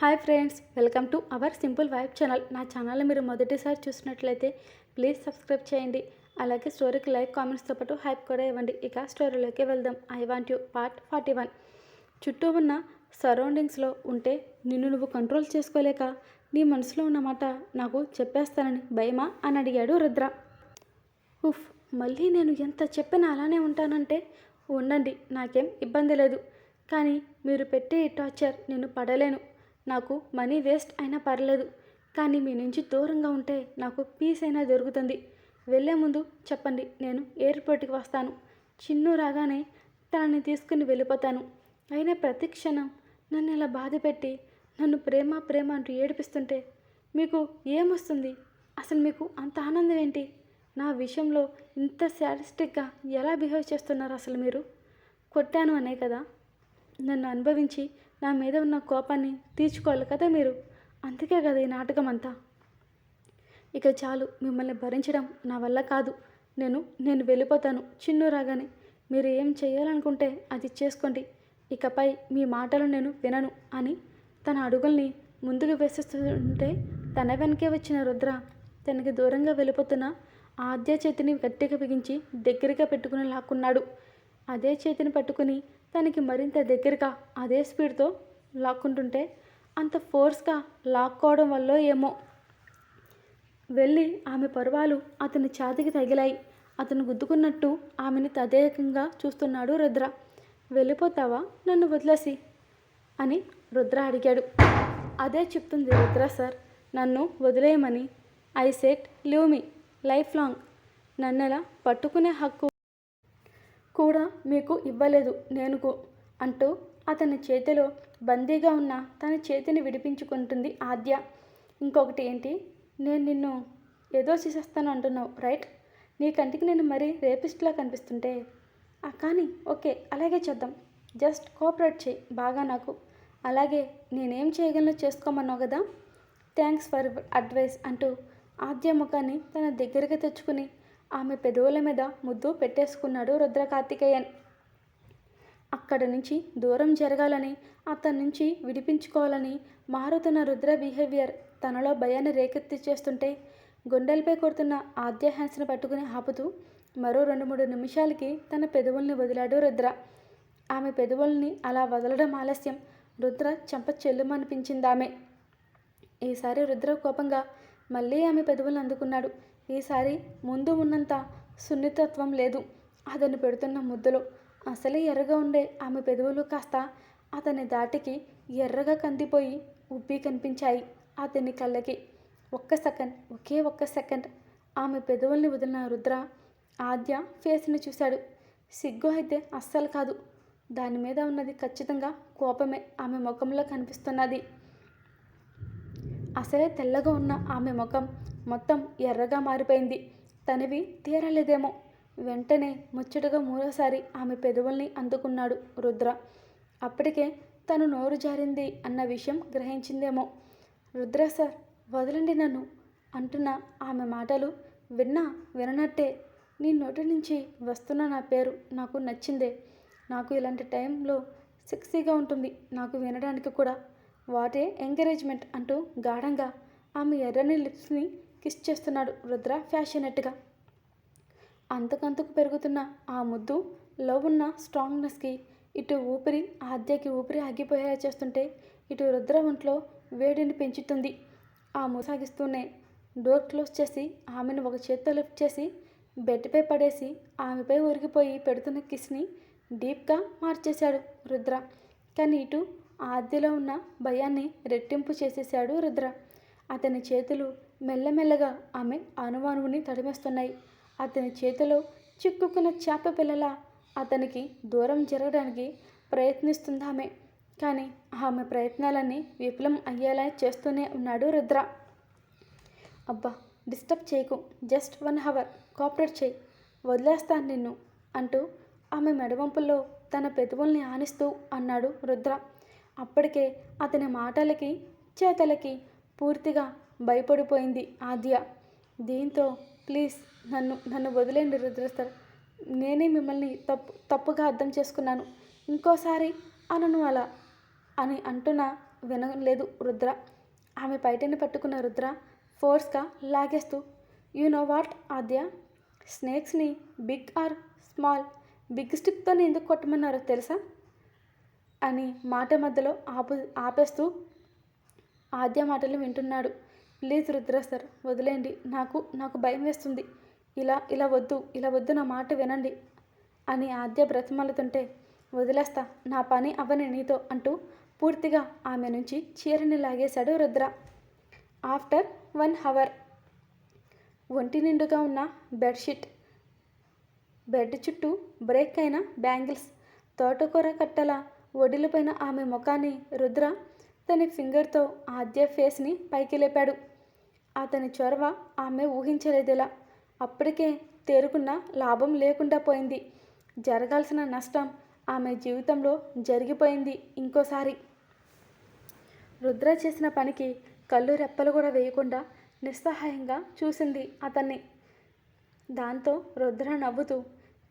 Hi friends welcome to our simple vibe channel. నా channel మీరు మొదటిసారి చూసినట్లయితే ప్లీజ్ సబ్స్క్రైబ్ చేయండి. అలాగే స్టోరీకి లైక్ కామెంట్స్తో పాటు హైప్ కూడా ఇవ్వండి. ఇక స్టోరీలోకి వెళ్దాం. I want you part forty one. చుట్టూ ఉన్న సరౌండింగ్స్లో ఉంటే నిన్ను నువ్వు కంట్రోల్ చేసుకోలేక నీ మనసులో ఉన్న మాట నాకు చెప్పేస్తానని భయమా అని అడిగాడు రుద్ర. ఉఫ్ మళ్ళీ నేను ఎంత చెప్పినా అలానే ఉంటానంటే ఉండండి నాకేం ఇబ్బంది లేదు. కానీ మీరు పెట్టే టార్చర్ నేను పడలేను. నాకు మనీ వేస్ట్ అయినా పర్లేదు కానీ మీ నుంచి దూరంగా ఉంటే నాకు పీస్ అయినా దొరుకుతుంది. వెళ్ళే ముందు చెప్పండి నేను ఎయిర్పోర్ట్కి వస్తాను. చిన్ను రాగానే తనని తీసుకుని వెళ్ళిపోతాను. అయినా ప్రతి క్షణం నన్ను ఇలా బాధ పెట్టి నన్ను ప్రేమ ప్రేమ అంటూ ఏడిపిస్తుంటే మీకు ఏమొస్తుంది? అసలు మీకు అంత ఆనందం ఏంటి? నా విషయంలో ఇంత శాటిస్టిక్గా ఎలా బిహేవ్ చేస్తున్నారు అసలు మీరు? కొట్టాను అనే కదా. నన్ను అనుభవించి నా మీద ఉన్న కోపాన్ని తీర్చుకోవాలి కదా మీరు? అందుకే కదా ఈ నాటకం అంతా ఇక చాలు మిమ్మల్ని భరించడం నా వల్ల కాదు. నేను నేను వెళ్ళిపోతాను. చిన్ను రాగానే మీరు ఏం చేయాలనుకుంటే అది చేసుకోండి. ఇకపై మీ మాటలు నేను వినను అని తన అడుగుల్ని ముందుకు వేసేస్తుంటే తన వెనకే వచ్చిన రుద్ర తనకి దూరంగా వెళ్ళిపోతున్న ఆద్య చేతిని గట్టిగా బిగించి దగ్గరగా పెట్టుకుని లాక్కున్నాడు. అదే చేతిని పట్టుకుని తనకి మరింత దగ్గరగా అదే స్పీడ్తో లాక్కుంటుంటే అంత ఫోర్స్గా లాక్కోవడం వల్ల ఏమో. వెళ్ళి ఆమె పర్వాలు అతని ఛాతికి తగిలాయి. అతను గుద్దుకున్నట్టు ఆమెని తదేకంగా చూస్తున్నాడు రుద్ర. వెళ్ళిపోతావా? నన్ను వదిలేసి అని రుద్ర అడిగాడు. అదే చెప్తుంది రుద్ర సార్. నన్ను వదిలేయమని. I said leave me life long. నన్నెలా పట్టుకునే హక్కు కూడా మీకు ఇవ్వలేదు నేనుకు అంటూ అతని చేతిలో బందీగా ఉన్న తన చేతిని విడిపించుకుంటుంది ఆద్య. ఇంకొకటి ఏంటి? నేను నిన్ను ఏదో చేసేస్తాను అంటున్నావు రైట్? నీ కంటికి నేను మరీ రేపిస్ట్లా కనిపిస్తుంటే? కానీ ఓకే అలాగే చేద్దాం. జస్ట్ కోఆపరేట్ చేయి బాగా నాకు. అలాగే నేనేం చేయగలను చేసుకోమన్నావు కదా? థ్యాంక్స్ ఫర్ అడ్వైస్ అంటూ ఆద్య ముఖాన్ని తన దగ్గరికి తెచ్చుకుని ఆమె పెదవుల మీద ముద్దు పెట్టేసుకున్నాడు రుద్రకార్తికేయన్. అక్కడ నుంచి దూరం జరగాలని అతని నుంచి విడిపించుకోవాలని మారుతున్న రుద్ర బిహేవియర్ తనలో భయాన్ని రేకెత్తి చేస్తుంటే గుండెలపై కొడుతున్న ఆద్య పట్టుకుని ఆపుతూ మరో రెండు మూడు నిమిషాలకి తన పెదవుల్ని వదిలాడు రుద్ర. ఆమె పెదవుల్ని అలా వదలడం ఆలస్యం. రుద్ర చెంప చెల్లుమనిపించింది ఆమె. ఈసారి రుద్ర కోపంగా మళ్ళీ ఆమె పెదవులను అందుకున్నాడు. ఈసారి ముందు ఉన్నంత సున్నితత్వం లేదు. అతను పెడుతున్న ముద్దులో అసలే ఎర్రగా ఉండే ఆమె పెదవులు కాస్త అతని దాటికి ఎర్రగా కందిపోయి ఉబ్బి కనిపించాయి అతని కళ్ళకి. ఒక్క సెకండ్ ఒకే ఒక్క సెకండ్ ఆమె పెదవుల్ని వదిలిన రుద్ర ఆద్య ఫేస్ని చూశాడు. సిగ్గు అయితే అస్సలు కాదు. దాని మీద ఉన్నది ఖచ్చితంగా కోపమే ఆమె ముఖంలో కనిపిస్తున్నది. అసలే తెల్లగా ఉన్న ఆమె ముఖం మొత్తం ఎర్రగా మారిపోయింది. తనివి తీరలేదేమో. వెంటనే ముచ్చటగా మూడోసారి ఆమె పెదవుల్ని అందుకున్నాడు రుద్ర. అప్పటికే తను నోరు జారింది అన్న విషయం గ్రహించిందేమో. రుద్ర సార్ వదలండి నన్ను అంటున్న ఆమె మాటలు విన్నా విననట్టే నీ నోటి నుంచి వస్తున్న నా పేరు నాకు నచ్చిందే. నాకు ఇలాంటి టైంలో సెక్సీగా ఉంటుంది. నాకు వినడానికి కూడా వాటే ఎంకరేజ్మెంట్ అంటూ గాఢంగా ఆమె ఎర్రని లిప్స్ని కిస్ చేస్తున్నాడు రుద్ర ఫ్యాషనెట్గా. అంతకంతకు పెరుగుతున్న ఆ ముద్దు లవ్ ఉన్న స్ట్రాంగ్నెస్కి ఇటు ఊపిరి ఆద్యకి ఊపిరి ఆగిపోయేలా చేస్తుంటే ఇటు రుద్ర ఒంట్లో వేడిని పెంచుతుంది. ఆ ముసాగిస్తూనే డోర్ క్లోజ్ చేసి ఆమెను ఒక చేత్తో లిఫ్ట్ చేసి బెడ్పై పడేసి ఆమెపై ఉరిగిపోయి పెడుతున్న కిస్ని డీప్గా మార్చేశాడు రుద్ర. కానీ ఇటు ఆద్యలో ఉన్న భయాన్ని రెట్టింపు చేసేశాడు రుద్ర. అతని చేతులు మెల్లమెల్లగా ఆమె అణువణువుని తడిమేస్తున్నాయి. అతని చేతిలో చిక్కుకున్న చేప పిల్లల అతనికి దూరం జరగడానికి ప్రయత్నిస్తుంది ఆమె. కానీ ఆమె ప్రయత్నాలన్నీ విఫలం అయ్యేలా చేస్తూనే ఉన్నాడు రుద్ర. అబ్బా డిస్టర్బ్ చేయకు. Just one hour. కోఆపరేట్ చేయి. వదిలేస్తాను నిన్ను అంటూ ఆమె మెడవంపుల్లో తన పెదవుల్ని ఆనిస్తూ అన్నాడు రుద్ర. అప్పటికే అతని మాటలకి చేతలకి పూర్తిగా భయపడిపోయింది ఆద్య. దీంతో ప్లీజ్ నన్ను నన్ను వదిలేండి రుద్ర సార్ నేనే మిమ్మల్ని తప్పు తప్పుగా అర్థం చేసుకున్నాను. ఇంకోసారి అనను అలా అని అంటున్న వినలేదు రుద్ర. ఆమె పైటని పట్టుకున్న రుద్ర ఫోర్స్గా లాగేస్తూ యు నో వాట్ ఆద్య? స్నేక్స్ని బిగ్ ఆర్ స్మాల్? బిగ్ స్టిక్తో ఎందుకు కొట్టమన్నారో తెలుసా? అని మాట మధ్యలో ఆపు ఆపేస్తూ ఆద్య మాటలు వింటున్నాడు. ప్లీజ్ రుద్ర సార్ వదిలేండి నాకు నాకు భయం వేస్తుంది. ఇలా ఇలా వద్దు ఇలా వద్దు నా మాట వినండి అని ఆద్య బ్రతిమలుతుంటే వదిలేస్తా నా పని అవని నీతో అంటూ పూర్తిగా ఆమె నుంచి చీరని లాగేశాడు రుద్ర. ఆఫ్టర్ వన్ హవర్ ఒంటి నిండుగా ఉన్న బెడ్షీట్ బెడ్ చుట్టూ బ్రేక్ అయిన బ్యాంగిల్స్ తోటకూర కట్టల ఒడిలపైన ఆమె ముఖాన్ని రుద్ర తన ఫింగర్తో ఆద్య ఫేస్ని పైకి లేపాడు. అతని చొరవ ఆమె ఊహించలేదిలా అప్పటికే తేరుకున్న లాభం లేకుండా పోయింది. జరగాల్సిన నష్టం ఆమె జీవితంలో జరిగిపోయింది ఇంకోసారి. రుద్ర చేసిన పనికి కళ్ళు రెప్పలు కూడా వేయకుండా నిస్సహాయంగా చూసింది అతన్ని. దాంతో రుద్ర నవ్వుతూ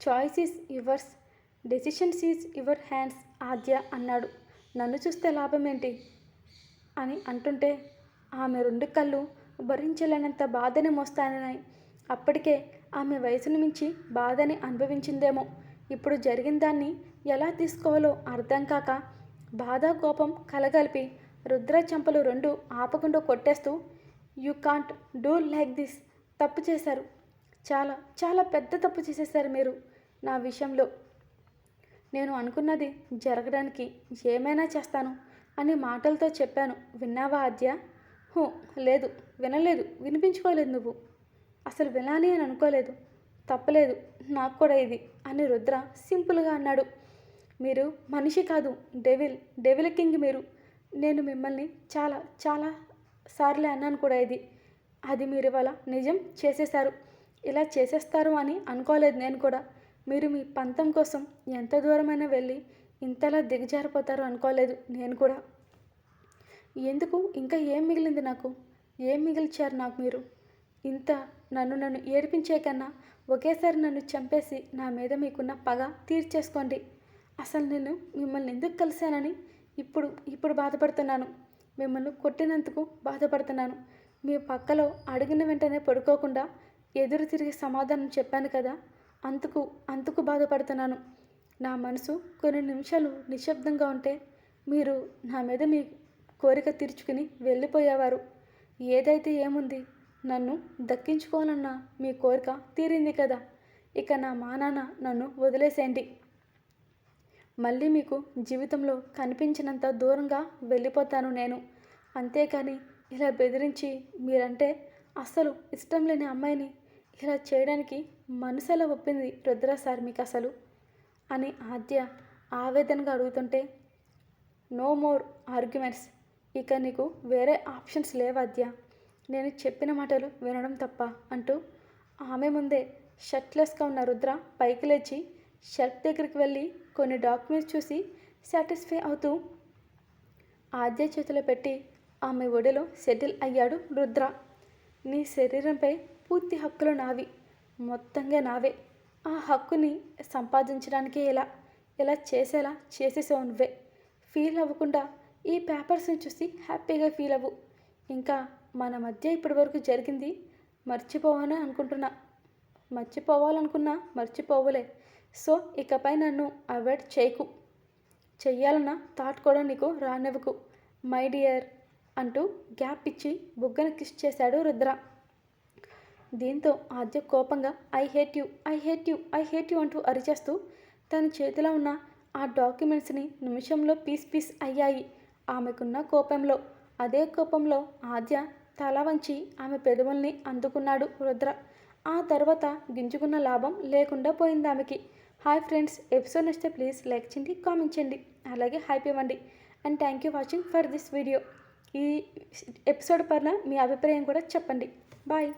choice is yours decisions is your hands Adya అన్నాడు. నన్ను చూస్తే లాభం ఏంటి అని అంటుంటే ఆమె రెండు కళ్ళు భరించలేనంత బాధని మోస్తానన్నాయి. అప్పటికే ఆమె వయసును మించి బాధని అనుభవించిందేమో. ఇప్పుడు జరిగిన దాన్ని ఎలా తీసుకోవాలో అర్థం కాక బాధ కోపం కలగలిపి రుద్ర చెంపలు రెండు ఆపకుండా కొట్టేస్తూ you can't do like this. తప్పు చేశారు. చాలా చాలా పెద్ద తప్పు చేసేసారు మీరు నా విషయంలో. నేను అనుకున్నది జరగడానికి ఏమైనా చేస్తాను అని మాటలతో చెప్పాను. విన్నావా ఆద్య? హూ లేదు వినలేదు వినిపించుకోలేదు నువ్వు. అసలు వినాలి అని అనుకోలేదు. తప్పలేదు నాకు కూడా ఇది అని రుద్ర సింపుల్గా అన్నాడు. మీరు మనిషి కాదు డెవిల్ డెవిల్ కింగ్ మీరు. నేను మిమ్మల్ని చాలా చాలా సార్లే అన్నాను కూడా ఇది. అది మీరు ఇవాళ నిజం చేసేశారు. ఇలా చేసేస్తారు అని అనుకోలేదు నేను కూడా. మీరు మీ పంతం కోసం ఎంత దూరమైనా వెళ్ళి ఇంతలా దిగజారిపోతారో అనుకోలేదు నేను కూడా. ఎందుకు? ఇంకా ఏం మిగిలింది నాకు? ఏం మిగిల్చారు నాకు మీరు? ఇంత నన్ను నన్ను ఏడిపించే కన్నా ఒకేసారి నన్ను చంపేసి నా మీద మీకున్న పగ తీర్చేసుకోండి. అసలు నేను మిమ్మల్ని ఎందుకు కలిశానని ఇప్పుడు ఇప్పుడు బాధపడుతున్నాను. మిమ్మల్ని కొట్టినందుకు బాధపడుతున్నాను. మీ పక్కలో అడిగిన వెంటనే పడుకోకుండా ఎదురు తిరిగి సమాధానం చెప్పాను కదా. అందుకు అందుకు బాధపడుతున్నాను. నా మనసు కొన్ని నిమిషాలు నిశ్శబ్దంగా ఉంటే మీరు నా మీద మీ కోరిక తీర్చుకుని వెళ్ళిపోయేవారు. ఏదైతే ఏముంది నన్ను దక్కించుకోవాలన్న మీ కోరిక తీరింది కదా ఇక నా మానాన నన్ను వదిలేసేయండి. మళ్ళీ మీకు జీవితంలో కనిపించినంత దూరంగా వెళ్ళిపోతాను నేను. అంతేకాని ఇలా బెదిరించి మీరంటే అస్సలు ఇష్టం లేని అమ్మాయిని ఇలా చేయడానికి మనసెలా ఒప్పింది రుద్ర సార్ మీకు అసలు? అని ఆద్య ఆవేదనగా అడుగుతుంటే నో మోర్ ఆర్గ్యుమెంట్స్. ఇక నీకు వేరే ఆప్షన్స్ లేవాద్య నేను చెప్పిన మాటలు వినడం తప్ప అంటూ ఆమె ముందే షర్ట్లెస్గా ఉన్న రుద్ర పైకి లేచి షర్ట్ దగ్గరికి వెళ్ళి కొన్ని డాక్యుమెంట్స్ చూసి సాటిస్ఫై అవుతూ ఆద్య చేతిలో పెట్టి ఆమె ఒడిలో సెటిల్ అయ్యాడు రుద్ర. నీ శరీరంపై పూర్తి హక్కులు నావి. మొత్తంగా నావే. ఆ హక్కుని సంపాదించడానికే ఇలా ఇలా చేసేలా? చేసేసావు నువ్వే. ఫీల్ అవ్వకుండా ఈ పేపర్స్ని చూసి హ్యాపీగా ఫీల్ అవ్వు. ఇంకా మన మధ్య ఇప్పటి వరకు జరిగింది మర్చిపోవాలని అనుకుంటున్నా. మర్చిపోవాలనుకున్నా మర్చిపోవలే. సో ఇకపై నన్ను అవాయిడ్ చేయకు. చెయ్యాలన్న థాట్ కూడా నీకు రానివ్వకు. మై డియర్ అంటూ గ్యాప్ ఇచ్చి బుగ్గన కిస్ చేశాడు రుద్ర. దీంతో ఆద్య కోపంగా I hate you I hate you I hate you అంటూ అరిచేస్తూ తన చేతిలో ఉన్న ఆ డాక్యుమెంట్స్ని నిమిషంలో పీస్ పీస్ అయ్యాయి ఆమెకున్న కోపంలో. అదే కోపంలో ఆద్య తల వంచి ఆమె పెదవుల్ని అందుకున్నాడు రుద్ర. ఆ తర్వాత గింజుకున్న లాభం లేకుండా పోయింది ఆమెకి. హాయ్ ఫ్రెండ్స్ ఎపిసోడ్ నచ్చితే ప్లీజ్ లైక్ చేయండి కామెంట్ చేయండి అలాగే హైప్ ఇవ్వండి and thank you watching for this video. ఈ ఎపిసోడ్ పైన మీ అభిప్రాయం కూడా చెప్పండి. బాయ్.